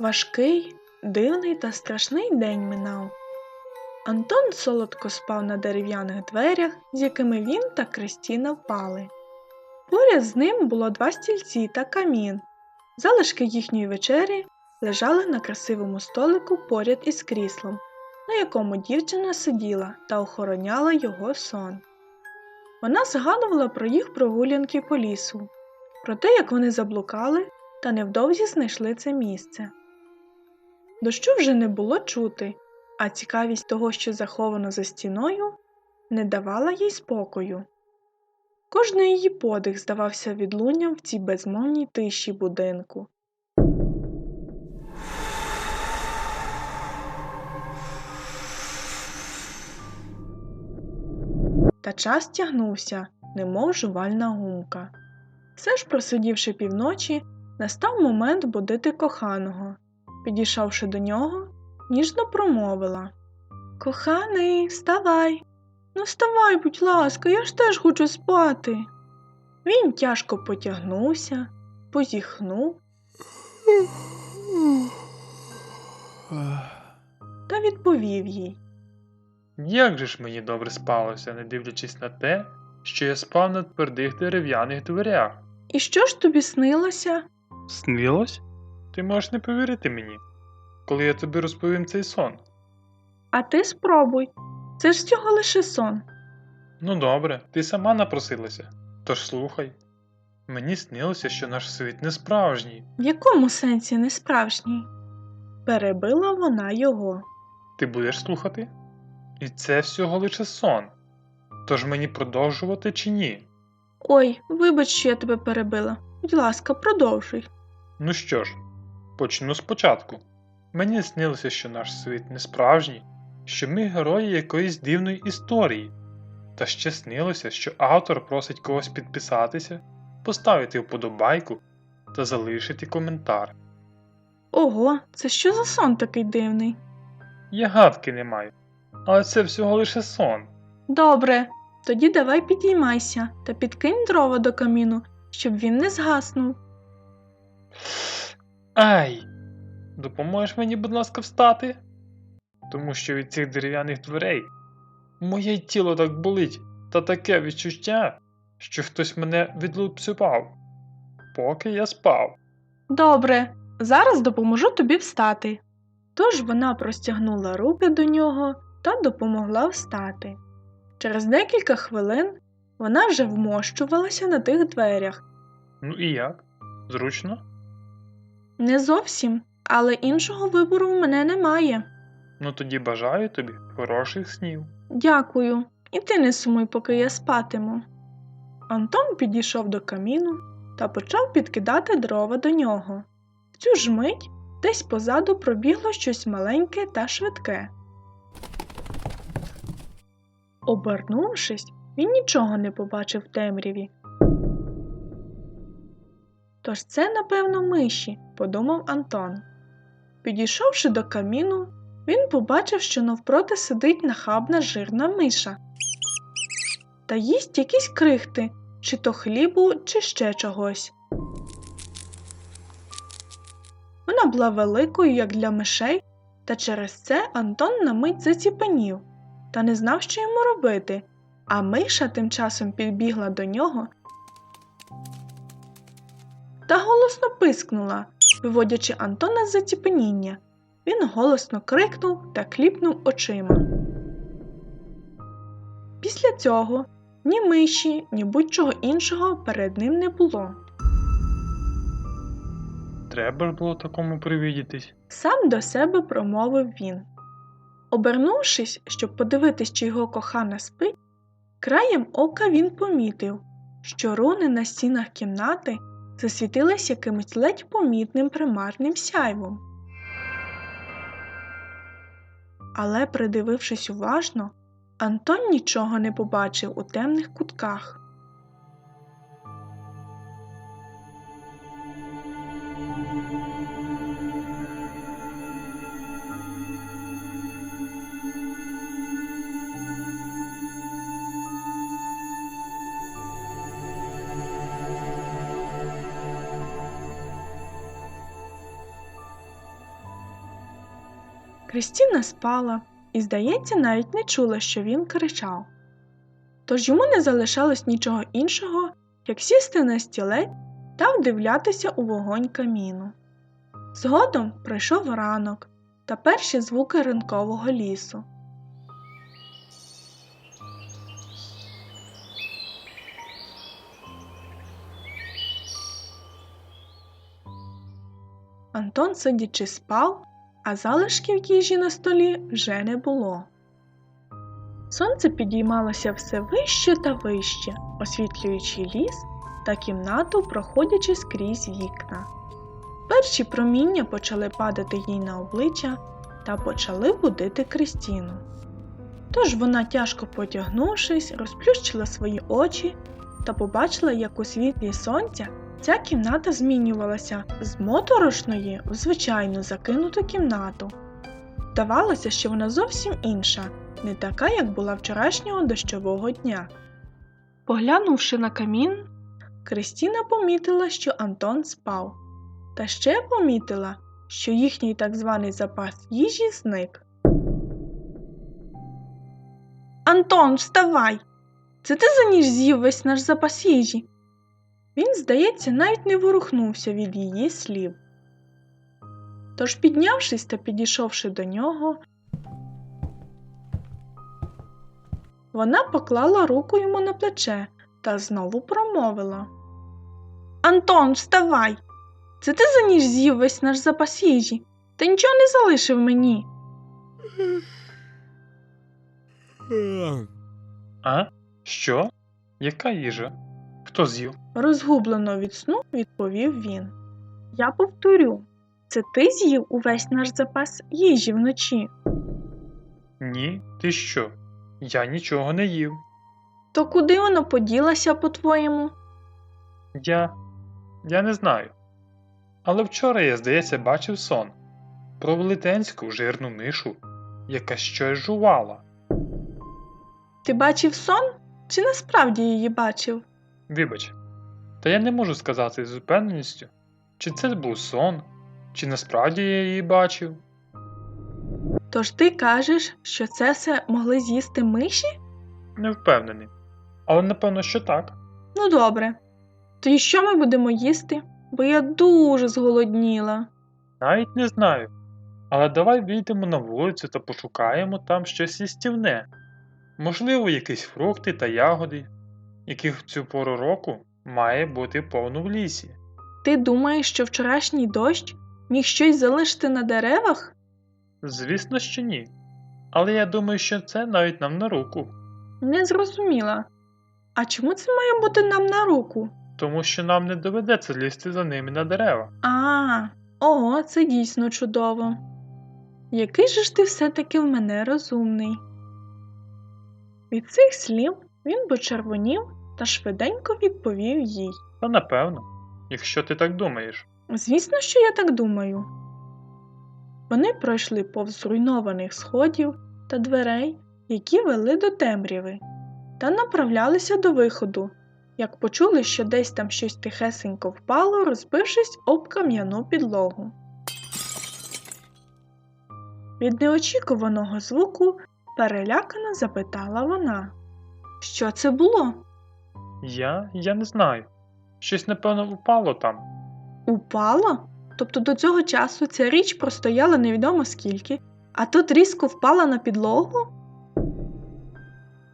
Важкий, дивний та страшний день минав. Антон солодко спав на дерев'яних дверях, з якими він та Кристіна впали. Поряд з ним було два стільці та камін. Залишки їхньої вечері лежали на красивому столику поряд із кріслом, на якому дівчина сиділа та охороняла його сон. Вона згадувала про їх прогулянки по лісу, про те, як вони заблукали та невдовзі знайшли це місце. Дощу вже не було чути, а цікавість того, що заховано за стіною, не давала їй спокою. Кожний її подих здавався відлунням в цій безмовній тиші будинку. Та час тягнувся, немов жувальна гумка. Все ж, просидівши півночі, настав момент будити коханого. Підійшовши до нього, ніжно промовила Коханий, вставай. Ну, вставай, будь ласка, я ж теж хочу спати. Він тяжко потягнувся, позіхнув та відповів їй. Як же ж мені добре спалося, не дивлячись на те, що я спав на твердих дерев'яних дверях. І що ж тобі снилося? Снилось? Ти можеш не повірити мені, коли я тобі розповім цей сон. А ти спробуй. Це ж всього лише сон. Ну добре, ти сама напросилася. Тож слухай. Мені снилося, що наш світ не справжній. В якому сенсі не справжній? Перебила вона його. Ти будеш слухати? І це всього лише сон. Тож мені продовжувати чи ні? Ой, вибач, що я тебе перебила. Будь ласка, продовжуй. Ну що ж, почну спочатку. Мені снилося, що наш світ не справжній, що ми герої якоїсь дивної історії. Та ще снилося, що автор просить когось підписатися, поставити вподобайку та залишити коментар. Ого, це що за сон такий дивний? Я гадки не маю, але це всього лише сон. Добре, тоді давай підіймайся та підкинь дрова до каміну, щоб він не згаснув. Ай! Допоможеш мені, будь ласка, встати? Тому що від цих дерев'яних дверей моє тіло так болить та таке відчуття, що хтось мене відлупцював, поки я спав. Добре, зараз допоможу тобі встати. Тож вона простягнула руки до нього та допомогла встати. Через декілька хвилин вона вже вмощувалася на тих дверях. Ну і як? Зручно? Не зовсім, але іншого вибору в мене немає. Ну тоді бажаю тобі хороших снів. Дякую, і ти не сумуй, поки я спатиму. Антон підійшов до каміну та почав підкидати дрова до нього. В цю ж мить десь позаду пробігло щось маленьке та швидке. Обернувшись, він нічого не побачив в темряві. Тож це, напевно, миші, подумав Антон. Підійшовши до каміну, він побачив, що навпроти сидить нахабна жирна миша та їсть якісь крихти, чи то хлібу, чи ще чогось. Вона була великою, як для мишей, та через це Антон на мить заціпенів та не знав, що йому робити, а миша тим часом підбігла до нього та голосно пискнула, виводячи Антона з заціпеніння. Він голосно крикнув та кліпнув очима. Після цього ні миші, ні будь-чого іншого перед ним не було. Треба ж було такому привідітись. Сам до себе промовив він. Обернувшись, щоб подивитись, чи його кохана спить, краєм ока він помітив, що руни на стінах кімнати засвітились якимось ледь помітним примарним сяйвом. Але, придивившись уважно, Антон нічого не побачив у темних кутках. Крістіна спала і, здається, навіть не чула, що він кричав. Тож йому не залишалось нічого іншого, як сісти на стілець та вдивлятися у вогонь каміну. Згодом прийшов ранок та перші звуки ранкового лісу. Антон сидячи спав, а залишків їжі на столі вже не було. Сонце підіймалося все вище та вище, освітлюючи ліс та кімнату, проходячи скрізь вікна. Перші проміння почали падати їй на обличчя та почали будити Кристіну. Тож вона, тяжко потягнувшись, розплющила свої очі та побачила, як у світлі сонця ця кімната змінювалася з моторошної в звичайну закинуту кімнату. Здавалося, що вона зовсім інша, не така, як була вчорашнього дощового дня. Поглянувши на камін, Кристіна помітила, що Антон спав, та ще помітила, що їхній так званий запас їжі зник. Антон, вставай! Це ти за ніж з'їв весь наш запас їжі? Він, здається, навіть не ворухнувся від її слів. Тож, піднявшись та підійшовши до нього, вона поклала руку йому на плече та знову промовила Антон, вставай! Це ти за ніж з'їв весь наш запас їжі, та нічого не залишив мені. А? Що? Яка їжа? Хто з'їв? Розгублено від сну відповів він. Я повторю, це ти з'їв увесь наш запас їжі вночі. Ні, ти що? Я нічого не їв. То куди воно поділося, по-твоєму? Я. Я не знаю. Але вчора я, здається, бачив сон про велетенську жирну мишу, яка щось жувала. Ти бачив сон? Чи насправді її бачив? Вибач, та я не можу сказати з упевненістю, чи це був сон, чи насправді я її бачив. Тож ти кажеш, що це все могли з'їсти миші? Не впевнений. Але напевно, що так. Ну добре. Тоді що ми будемо їсти? Бо я дуже зголодніла. Навіть не знаю. Але давай вийдемо на вулицю та пошукаємо там щось їстівне. Можливо, якісь фрукти та ягоди, яких в цю пору року має бути повно в лісі. Ти думаєш, що вчорашній дощ міг щось залишити на деревах? Звісно, що ні. Але я думаю, що це навіть нам на руку, Не зрозуміла. А чому це має бути нам на руку? тому що нам не доведеться лізти за ними на дерева. А, ого, це дійсно чудово. Який же ж ти все-таки в мене розумний. Від цих слів він почервонів та швиденько відповів їй. Та напевно, якщо ти так думаєш. Звісно, що я так думаю. Вони пройшли повз зруйнованих сходів та дверей, які вели до темряви, та направлялися до виходу, як почули, що десь там щось тихесенько впало, розбившись об кам'яну підлогу. Від неочікуваного звуку перелякано запитала вона. Що це було? Я? Я не знаю. Щось, напевно, упало там. Упала? Тобто до цього часу ця річ простояла невідомо скільки, а тут різко впала на підлогу?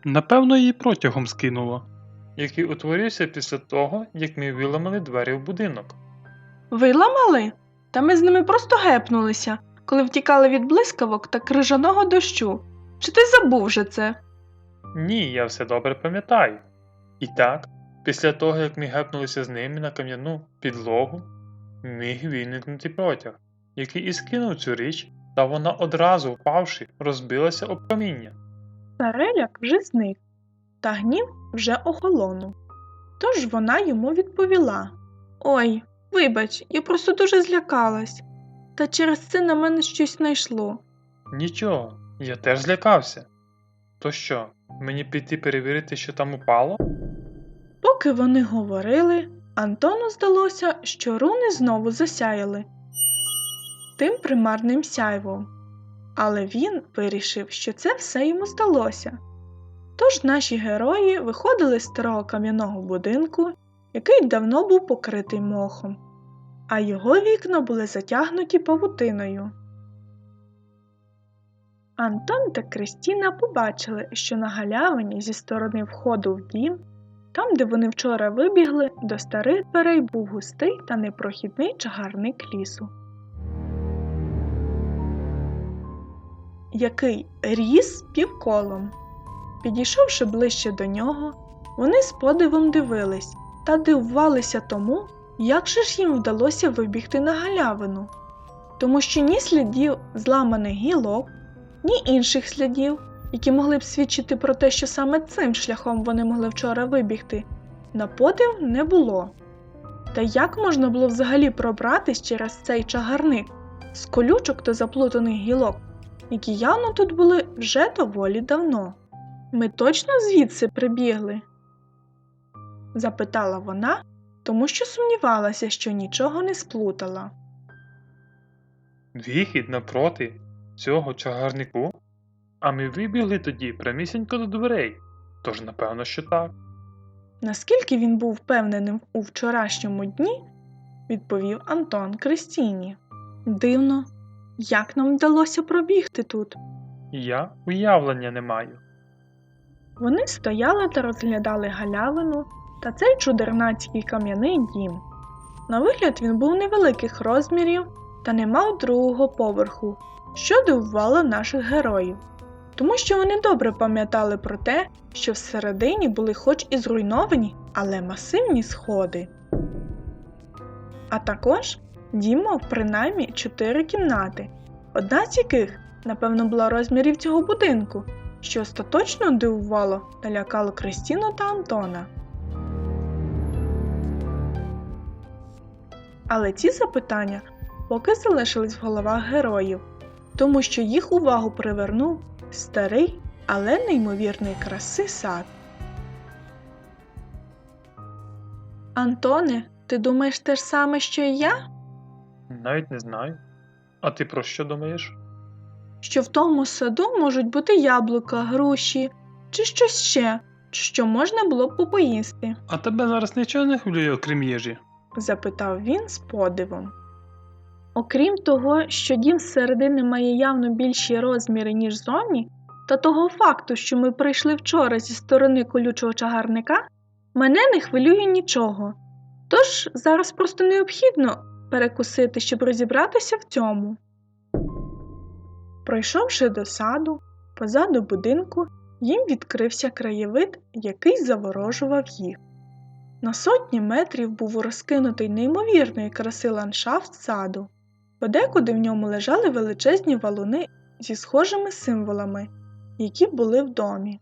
Напевно, її протягом скинуло. Який утворився після того, як ми виламали двері в будинок. Виламали? Та ми з ними просто гепнулися, коли втікали від блискавок та крижаного дощу. Чи ти забув вже це? Ні, я все добре пам'ятаю. І так, після того, як ми гепнулися з ними на кам'яну підлогу, міг виникнути протяг, який і скинув цю річ, та вона одразу впавши, розбилася об каміння. Переляк вже зник, та гнів вже охолонув. Тож вона йому відповіла: Ой, вибач, я просто дуже злякалась. Та через це на мене щось найшло. Нічого, я теж злякався. То що, мені піти перевірити, що там упало? Поки вони говорили, Антону здалося, що руни знову засяяли тим примарним сяйвом. але він вирішив, що це все йому здалося. Тож наші герої виходили з старого кам'яного будинку, який давно був покритий мохом, а його вікна були затягнуті павутиною. Антон та Кристіна побачили, що на галявині зі сторони входу в дім, там, де вони вчора вибігли, до старих дверей був густий та непрохідний чагарник лісу. Який ріс півколом. Підійшовши ближче до нього, вони з подивом дивились та дивувалися тому, як же ж їм вдалося вибігти на галявину, тому що ні слідів зламаних гілок, ні інших слідів, які могли б свідчити про те, що саме цим шляхом вони могли вчора вибігти, на подив не було. Та як можна було взагалі пробратись через цей чагарник з колючок та заплутаних гілок, які явно тут були вже доволі давно? Ми точно звідси прибігли? запитала вона, тому що сумнівалася, що нічого не сплутала. Вихід напроти цього чагарнику? А ми вибігли тоді прямісінько до дверей. Тож напевно, що так. Наскільки він був впевненим у вчорашньому дні, відповів Антон Кристіні. Дивно, як нам вдалося пробігти тут? Я уявлення не маю. Вони стояли та розглядали галявину та цей чудернацький кам'яний дім. На вигляд він був невеликих розмірів та не мав другого поверху, що дивувало наших героїв, тому що вони добре пам'ятали про те, що всередині були хоч і зруйновані, але масивні сходи. А також дім мав принаймні чотири кімнати, одна з яких, напевно, була розмірів цього будинку, що остаточно дивувало та лякало Кристіну та Антона. Але ці запитання поки залишились в головах героїв, тому що їх увагу привернув старий, але неймовірної краси сад. Антоне, ти думаєш те ж саме, що і я? Навіть не знаю. А ти про що думаєш? Що в тому саду можуть бути яблука, груші чи щось ще, що можна було б попоїсти? А тебе зараз нічого не хвилює, окрім їжі. запитав він з подивом. Окрім того, що дім зсередини має явно більші розміри, ніж зовні, та того факту, що ми прийшли вчора зі сторони колючого чагарника, мене не хвилює нічого. Тож зараз просто необхідно перекусити, щоб розібратися в цьому. Пройшовши до саду, позаду будинку, їм відкрився краєвид, який заворожував їх. На сотні метрів був розкинутий неймовірної краси ландшафт саду. Подекуди в ньому лежали величезні валуни зі схожими символами, які були в домі.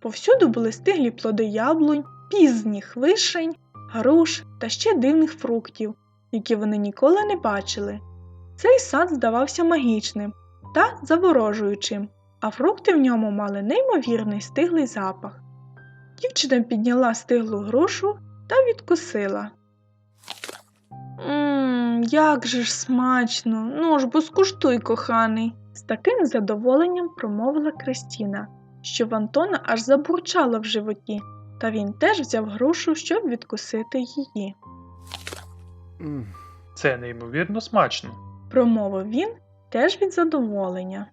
Повсюду були стиглі плоди яблунь, пізніх вишень, груш та ще дивних фруктів, які вони ніколи не бачили. Цей сад здавався магічним та заворожуючим, а фрукти в ньому мали неймовірний стиглий запах. Дівчина підняла стиглу грушу та відкусила. Ммм, як же ж смачно, ну ж бо скуштуй, коханий. З таким задоволенням промовила Кристіна, що в Антона аж забурчало в животі, та він теж взяв грушу, щоб відкусити її. Це неймовірно смачно. Промовив він теж від задоволення.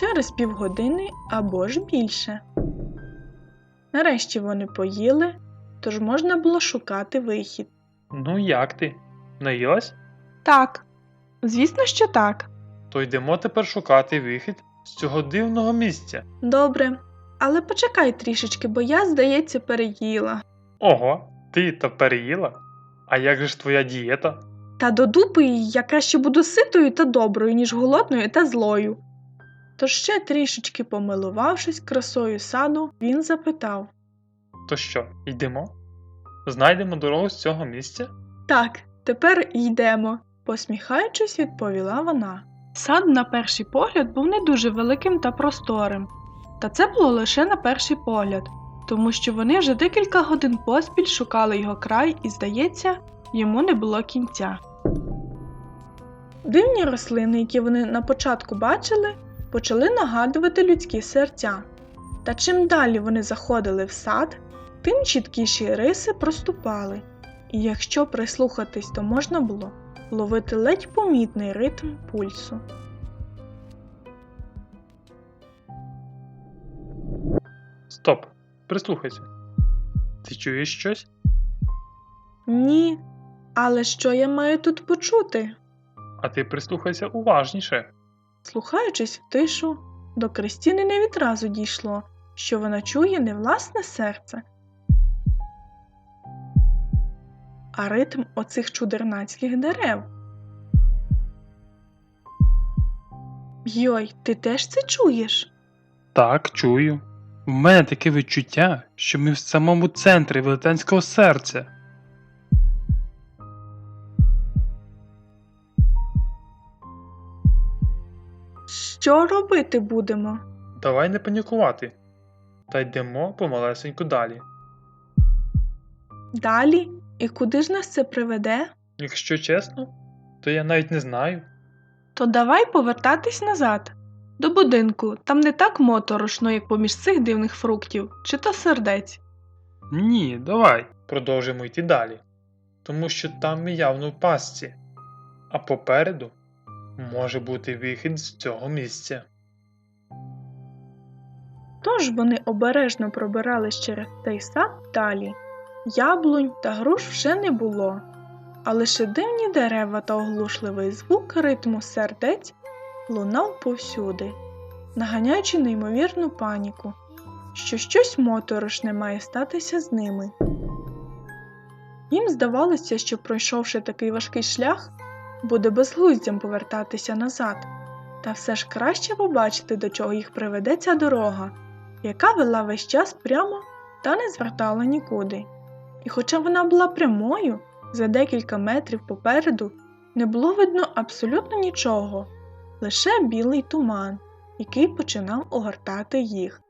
Через півгодини або ж більше. Нарешті вони поїли, тож можна було шукати вихід. Ну як ти? Наїлась? Так, звісно, що так. То йдемо тепер шукати вихід з цього дивного місця. Добре, але почекай трішечки, бо я, здається, переїла. Ого, ти та переїла? А як же ж твоя дієта? Та до дупи я краще буду ситою та доброю, ніж голодною та злою. Тож ще трішечки помилувавшись красою саду, він запитав То що, йдемо? Знайдемо дорогу з цього місця? Так, тепер йдемо, посміхаючись, відповіла вона. Сад на перший погляд був не дуже великим та просторим, та це було лише на перший погляд, тому що вони вже декілька годин поспіль шукали його край і, здається, йому не було кінця. Дивні рослини, які вони на початку бачили, почали нагадувати людські серця. Та чим далі вони заходили в сад, тим чіткіші риси проступали, і якщо прислухатись, то можна було ловити ледь помітний ритм пульсу. Стоп, прислухайся. Ти чуєш щось? Ні, але що я маю тут почути? А ти прислухайся уважніше. Слухаючись в тишу, до Кристіни не відразу дійшло, що вона чує не власне серце, а ритм оцих чудернацьких дерев. Йой, ти теж це чуєш? Так, чую. В мене таке відчуття, що ми в самому центрі велетенського серця. Що робити будемо? Давай не панікувати. Та йдемо помалесеньку далі. Далі? І куди ж нас це приведе? Якщо чесно, то я навіть не знаю. То давай повертатись назад. До будинку, там не так моторошно, як поміж цих дивних фруктів, чи то сердець. Ні, давай. Продовжимо йти далі. Тому що там ми явно в пастці, а попереду може бути вихід з цього місця. Тож вони обережно пробирались через цей сад далі. Яблунь та груш вже не було, а лише дивні дерева та оглушливий звук ритму сердець лунав повсюди, наганяючи неймовірну паніку, що щось моторошне має статися з ними. Їм здавалося, що пройшовши такий важкий шлях, буде безглуздям повертатися назад, та все ж краще побачити, до чого їх приведе ця дорога яка вела весь час прямо та не звертала нікуди. І хоча вона була прямою, за декілька метрів попереду не було видно абсолютно нічого, лише білий туман, який починав огортати їх.